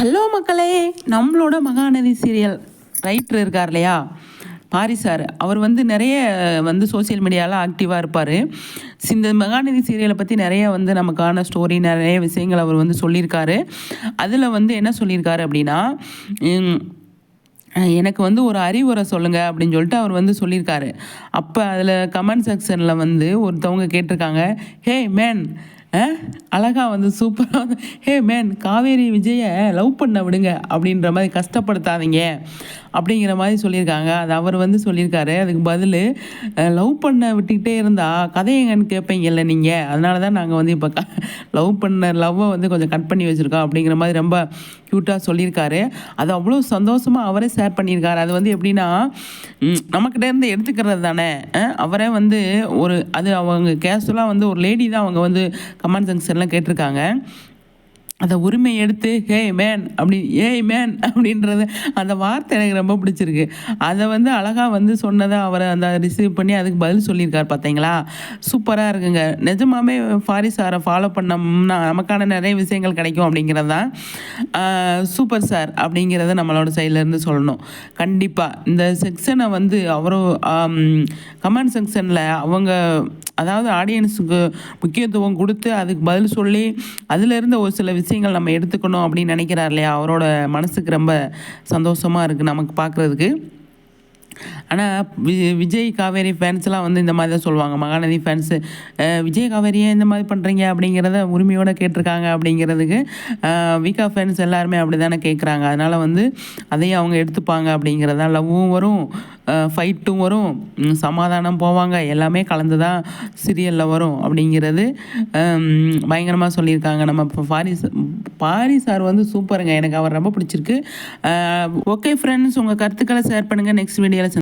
Hello மக்களே நம்மளோட Mahanadi serial writer இருக்கார் இல்லையா? பாரி சார். அவர் வந்து நிறைய வந்து சோஷியல் மீடியாவில் ஆக்டிவாக இருப்பார். இந்த மகாநதி சீரியலை பற்றி நிறைய வந்து நமக்கான ஸ்டோரி நிறைய விஷயங்கள் அவர் வந்து சொல்லியிருக்காரு. அதில் வந்து என்ன சொல்லியிருக்காரு அப்படின்னா எனக்கு வந்து ஒரு அறிவுரை சொல்லுங்கள் அப்படின்னு சொல்லிட்டு அவர் வந்து சொல்லியிருக்காரு. அப்போ அதில் கமெண்ட் செக்ஷனில் வந்து ஒருத்தவங்க கேட்டிருக்காங்க ஹே மேன் அழகா வந்து சூப்பராக ஹே மேன் காவேரி விஜயை லவ் பண்ண விடுங்க அப்படின்ற மாதிரி கஷ்டப்படுத்தாதீங்க அப்படிங்கிற மாதிரி சொல்லியிருக்காங்க. அது அவர் வந்து சொல்லியிருக்காரு. அதுக்கு பதில் லவ் பண்ண விட்டுக்கிட்டே இருந்தால் கதை எங்கன்னு கேட்பீங்கல்ல நீங்கள் அதனால தான் நாங்கள் வந்து இப்போ க லவ் பண்ண லவ்வை வந்து கொஞ்சம் கட் பண்ணி வச்சுருக்கோம் அப்படிங்கிற மாதிரி ரொம்ப க்யூட்டாக சொல்லியிருக்காரு. அது அவ்வளோ சந்தோஷமாக அவரே ஷேர் பண்ணியிருக்காரு. அது வந்து எப்படின்னா நம்மக்கிட்டேருந்து எடுத்துக்கிறது தானே அவரே வந்து ஒரு அது அவங்க கேஷுவலாக வந்து ஒரு லேடி தான் அவங்க வந்து கமெண்ட் செக்ஷன்லாம் கேட்டிருக்காங்க. அதை உரிமை எடுத்து ஹே மேன் அப்படி ஏய் மேன் அப்படின்றது அந்த வார்த்தை எனக்கு ரொம்ப பிடிச்சிருக்கு. அதை வந்து அழகாக வந்து சொன்னதை அவரை அந்த ரிசீவ் பண்ணி அதுக்கு பதில் சொல்லியிருக்கார் பார்த்தீங்களா? சூப்பராக இருக்குங்க. நிஜமாவே ஃபாரிஸ் சாரை ஃபாலோ பண்ணோம்னா நமக்கான நிறைய விஷயங்கள் கிடைக்கும் அப்படிங்கிறது தான் சூப்பர் சார் அப்படிங்கிறத நம்மளோட சைட்லேருந்து சொல்லணும். கண்டிப்பாக இந்த செக்ஷனை வந்து அவரும் கமெண்ட் செக்ஷனில் அவங்க அதாவது ஆடியன்ஸுக்கு முக்கியத்துவம் கொடுத்து அதுக்கு பதில் சொல்லி அதிலிருந்து ஒரு சில விஷயங்கள் நம்ம எடுத்துக்கணும் அப்படின்னு நினைக்கிறார் இல்லையா? அவரோட மனசுக்கு ரொம்ப சந்தோஷமாக இருக்குது நமக்கு பார்க்குறதுக்கு ஆனால் வி விஜய் காவேரி ஃபேன்ஸ்லாம் வந்து இந்த மாதிரி தான் சொல்லுவாங்க. மகாநதி ஃபேன்ஸு விஜய் காவேரியே இந்த மாதிரி பண்ணுறீங்க அப்படிங்கிறத உரிமையோடு கேட்டிருக்காங்க அப்படிங்கிறதுக்கு விகா ஃபேன்ஸ் எல்லாருமே அப்படி தானே கேட்குறாங்க அதனால் வந்து அதையும் அவங்க எடுத்துப்பாங்க அப்படிங்கிறதா லவ்வும் வரும் ஃபைட்டும் வரும் சமாதானம் போவாங்க. எல்லாமே கலந்து தான் சீரியலில் வரும் அப்படிங்கிறது பயங்கரமாக சொல்லியிருக்காங்க. நம்ம இப்போ ஃபாரிஸ் பாரி சார் வந்து சூப்பருங்க. எனக்கு அவர் ரொம்ப பிடிச்சிருக்கு. ஓகே ஃப்ரெண்ட்ஸ் உங்கள் கருத்துக்களை ஷேர் பண்ணுங்கள் நெக்ஸ்ட் வீடியோவில்